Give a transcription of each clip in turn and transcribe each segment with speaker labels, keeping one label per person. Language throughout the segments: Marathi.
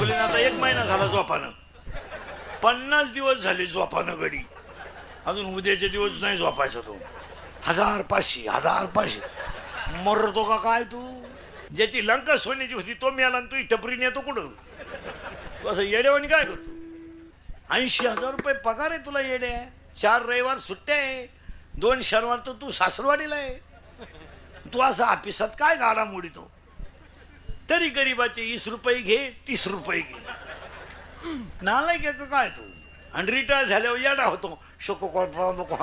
Speaker 1: फुलेन आता एक महिना झाला झोपानं. पन्नास दिवस झाले झोपानं गडी अजून उद्याचे दिवस नाही झोपायचा तो. हजार पाचशे हजार पाचशे. मरतो का काय तू? ज्याची लंका सोन्याची होती तो मिळाला आणि तू टपरी नेतो कुठं? तू असं येड्यावानी काय करतो? ऐंशी हजार रुपये पगार आहे तुला येड्या. चार रविवार सुट्ट्या आहे. दोन शनिवार तर तू सासरवाडीला आहे. तू असं ऑफिसात काय गाडा मोडितो? तरी गरीबाचे वीस रुपये घे तीस रुपये घे. नालाय आहे काय तू? आणि रिटायर झाल्यावर येडा होतो. शोको नको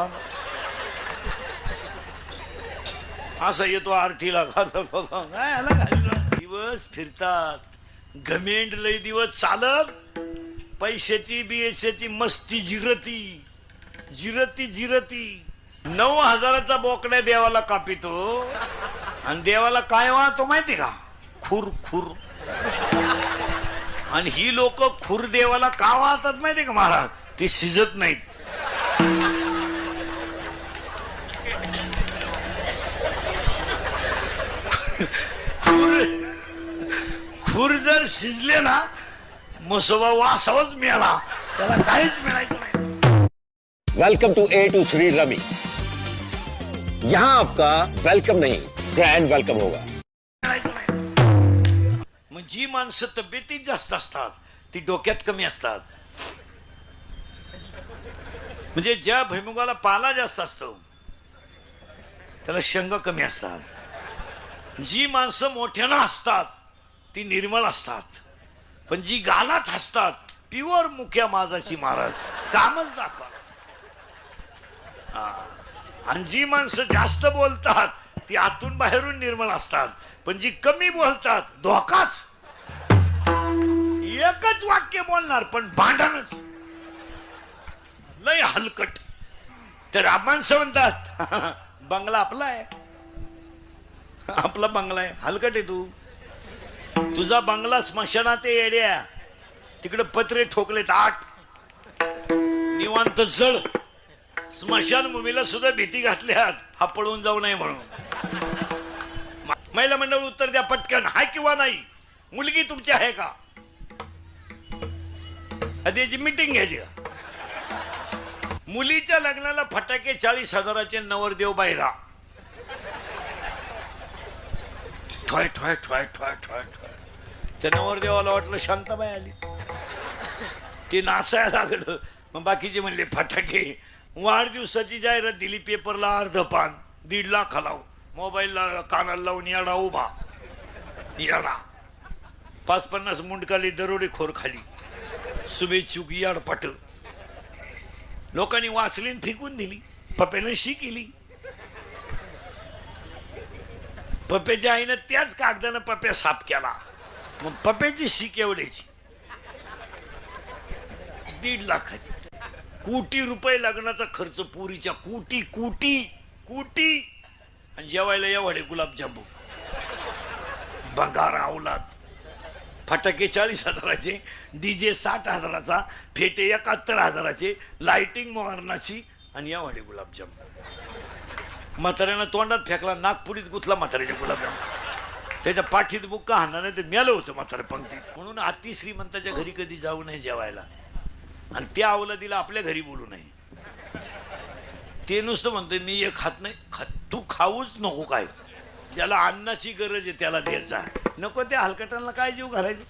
Speaker 1: असं येतो आरतीला काय दिवस फिरतात. घमेंड लय दिवस चालत. पैशाची बियशाची मस्ती जिरती. जिरती जिरती. नऊ हजाराचा बोकड्या देवाला कापितो. आणि देवाला काय वाहतो माहिती का? खुर खुर. आणि ही लोक खुर देवाला का वाहतात माहिती का महाराज? ते शिजत नाहीत. खुर खुर जर शिजले ना मसोबा वासावच मिळाला. त्याला काहीच मिळायचं नाही.
Speaker 2: Welcome to A two three rummy यहां आपका वेलकम नहीं ग्रैंड वेलकम होगा।
Speaker 1: जी माणसं तब्येतीत जास्त असतात ती डोक्यात कमी असतात. म्हणजे ज्या भैमुगाला पाला जास्त असतो त्याला शंग कमी असतात. जी माणसं मोठ्यानं हसतात ती निर्मळ असतात. पण जी गालात हसतात प्युअर मुख्या माझाची महाराज कामच दाखवा. हा. आणि जी माणसं जास्त बोलतात ती आतून बाहेरून निर्मळ असतात. पण जी कमी बोलतात धोकाच. एकच वाक्य बोलणार पण भांडणच. लय हलकट. तर माणसं म्हणतात बंगला आपला आहे. आपला बंगला आहे. हलकट आहे तू. तुझा बंगला स्मशानात येड्या. तिकडे पत्रे ठोकलेत आठ. निवांत जळ. स्मशानभूमीला सुद्धा भीती घातल्यात. हा पळून जाऊ नये म्हणून. महिला मंडळ उत्तर द्या पटकन. हाय किंवा नाही? मुलगी तुमची आहे का? आधी याची मिटिंग घ्यायची. का मुलीच्या लग्नाला फटाके चाळीस हजाराचे नवरदेव बाहेरा ठोय ठोय ठोय ठोय ठोय ठोय. त्या नवरदेवाला वाटलं शांताबाई आली. ते नाचायला लागलं. मग बाकीचे म्हणले फटाके. वाढदिवसाची जाहिरात दिली पेपरला अर्ध पान दीड लाख हलाव. मोबाईलला कानाला लावून येडा उभा. येडा. पाच पन्नास मुंडकाली दरोडे खोर खाली. शुभेच्छुक याडपाट लोकांनी वाचलीन फेकून दिली. पप्यानं शी केली. पप्याच्या आईनं त्याच कागदानं पप्या साफ केला. मग पप्याची शीक एवढ्याची दीड लाखाची. कोटी रुपये लग्नाचा खर्च पुरीच्या कोटी कोटी कोटी. आणि जेवायला एवढे गुलाबजामू बंगार अवलाद फटाके चाळीस हजाराचे डी जे साठ हजाराचा फेटे एकाहत्तर हजाराचे लाइटिंग मोहरणाची आणि या वाढे गुलाबजाम. म्हाताऱ्यानं तोंडात फेकला नागपुरीत गुतला म्हाताऱ्याच्या गुलाबजाम. त्याच्या पाठीत बुक्का हाणार नाही तर मेलं होतं म्हाताऱ्या पंक्तीत म्हणून अति श्रीमंताच्या घरी कधी जाऊ नये जेवायला. आणि त्या अवलादीला आपल्या घरी बोलू नये. ते नुसतं म्हणते मी एक खात नाही खात तू खाऊच नको काय. ज्याला अन्नाची गरज आहे त्याला द्यायचा नको त्या हलकटांना काय जीव घालायचं?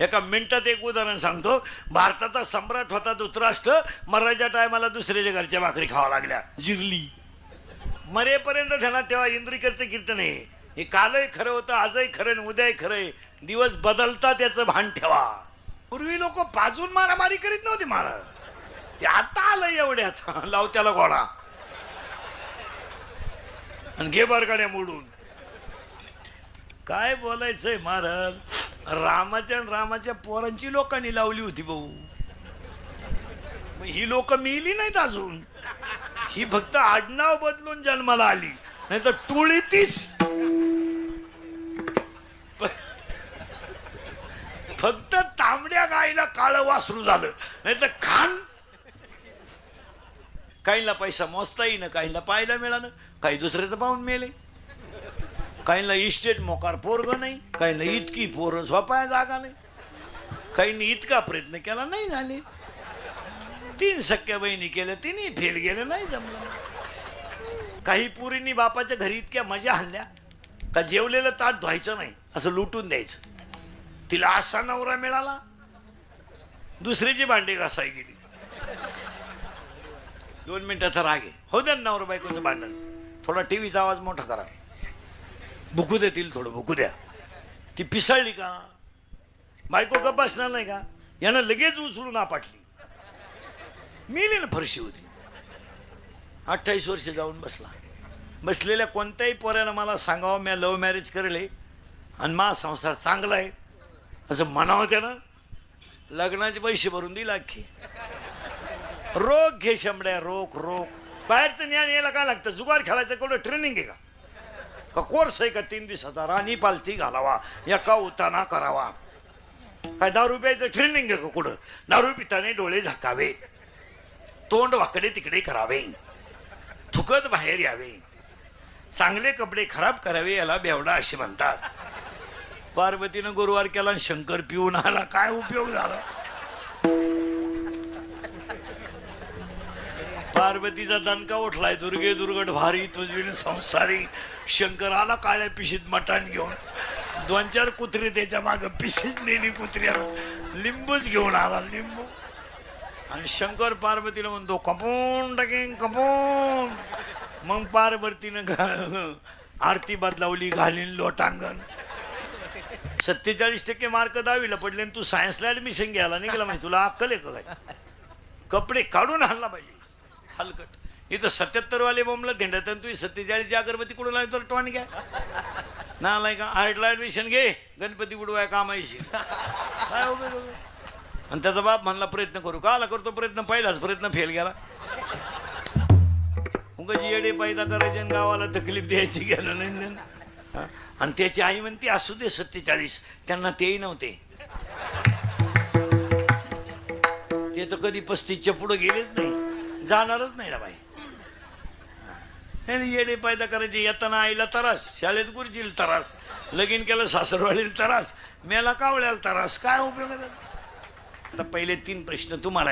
Speaker 1: एका मिनिटात एक उदाहरण सांगतो. भारताचा सम्राट होता धृतराष्ट्र. मराठ्या टायमाला दुसऱ्याच्या घरच्या भाकरी खावा लागल्या. जिरली. मरेपर्यंत ध्यानात ठेवा इंद्रिकरचं कीर्तन आहे. हे कालही खरं होतं आजही खरं आणि उद्याही खरं आहे. दिवस बदलता त्याचं भान ठेवा. पूर्वी लोक पाजून मारामारी करीत नव्हते महाराज. ते आता आलं एवढ्यात. लाव त्याला गोळा. आणि घे बरगाड्या मोडून. काय बोलायचंय महाराज? रामाच्या आणि रामाच्या पोरांची लोकांनी लावली होती भाऊ. ही लोक मिली नाहीत अजून. ही फक्त आडनाव बदलून जन्माला आली. नाही तर टुळीतीच. फक्त तांबड्या गायीला काळं वासरू झालं. नाही तर खान. काहींना पैसा मोजता येईना काहींना पाहायला मिळालं काही दुसऱ्याचं पाहून मेले. काहींना इस्टेट मोकार पोरग नाही काहींना इतकी पोरं झोपाया जागा नाही. काहींनी इतका प्रयत्न केला नाही झाले. तीन सख्या बहिणी केल्या तिने फेल गेले नाही जमलं. काही पुरींनी बापाच्या घरी इतक्या मजा आणल्या का जेवलेलं ताट धुवायचं नाही असं लुटून द्यायचं. तिला असा नवरा मिळाला दुसरीची भांडी घासाय गेली. दोन मिनिटाचा राग आहे. हो द्या नवरा बायकोचं भांडण. थोडा टीव्हीचा आवाज मोठा करा. भुकू देतील थोडं भुकू द्या ती पिसळली का? बायको गप बसणार नाही का? यानं लगेच उचलून आपटली. मिली ना फरशी होती. अठ्ठावीस वर्ष जाऊन बसला. बसलेल्या कोणत्याही पोऱ्यानं मला सांगावं मी लव्ह मॅरेज करले आणि मा संसार चांगला आहे. असं म्हणावं त्यानं. लग्नाचे पैसे भरून दिला अख्खी रोग घे शंभड्या रोग रोग बाहेरचं ज्ञान यायला काय लागतं? जुगार खेळायचं कुठं ट्रेनिंग आहे का? का कोर्स आहे का तीन दिवसाचा? राणी पालथी घालावा एका उताना करावा. काय दारू प्यायचं ट्रेनिंग आहे का कुठं? दारू पिताने डोळे झाकावे. तोंड वाकडे तिकडे करावे. थुकत बाहेर यावे. चांगले कपडे खराब करावे याला बेवडा असे म्हणतात. पार्वतीनं गुरुवार केला आणि शंकर पिऊन आला. काय उपयोग झाला? पार्वतीचा दणका उठलाय दुर्गे दुर्गट भारी तुझविन संसारी. शंकर आला काळ्या पिशीत मटण घेऊन दोन चार कुत्री त्याच्या माग पिशीच नेली कुत्र्याला. लिंबूच घेऊन आला लिंबू. आणि शंकर पार्वतीला म्हणतो कपून टाकेन कपून. मग पार्वतीनं घा- आरती बदलावली घालीन लोटांगण. सत्तेचाळीस टक्के मार्क दहावीला पडले आणि तू सायन्सला ऍडमिशन घ्यायला निघाला म्हणजे तुला अक्कल आहे का काय? कपडे काढून आणला पाहिजे. हलकट. इथं सत्याहत्तर वाले बोंबला धेंडत आणि तुझी सत्तेचाळीसची अगरबत्ती कुठं लावतो टॉन घ्या ना लाय का? आर्टला ऍडमिशन घे. गणपती उडवाय कामायची काय आणि त्याचा बाप म्हणला प्रयत्न करू का? आला करतो प्रयत्न. पहिलाच प्रयत्न फेल गेला. उगाच येडे पैदा करायचे आणि गावाला तकलीफ द्यायची गेलं नाही आणि त्याची आई म्हणते असू दे सत्तेचाळीस. त्यांना तेही नव्हते. ते तर कधी पस्तीसच्या पुढे गेलेच नाही. जाणारच नाही ना बाई. येडे पैदा करायचे येताना आईला तरास शाळेत गुरुजील तरास लगीन केलं सासरवाडील तरास मेला कावळ्याला तरास काय उपयोग आता पहिले तीन प्रश्न तुम्हाला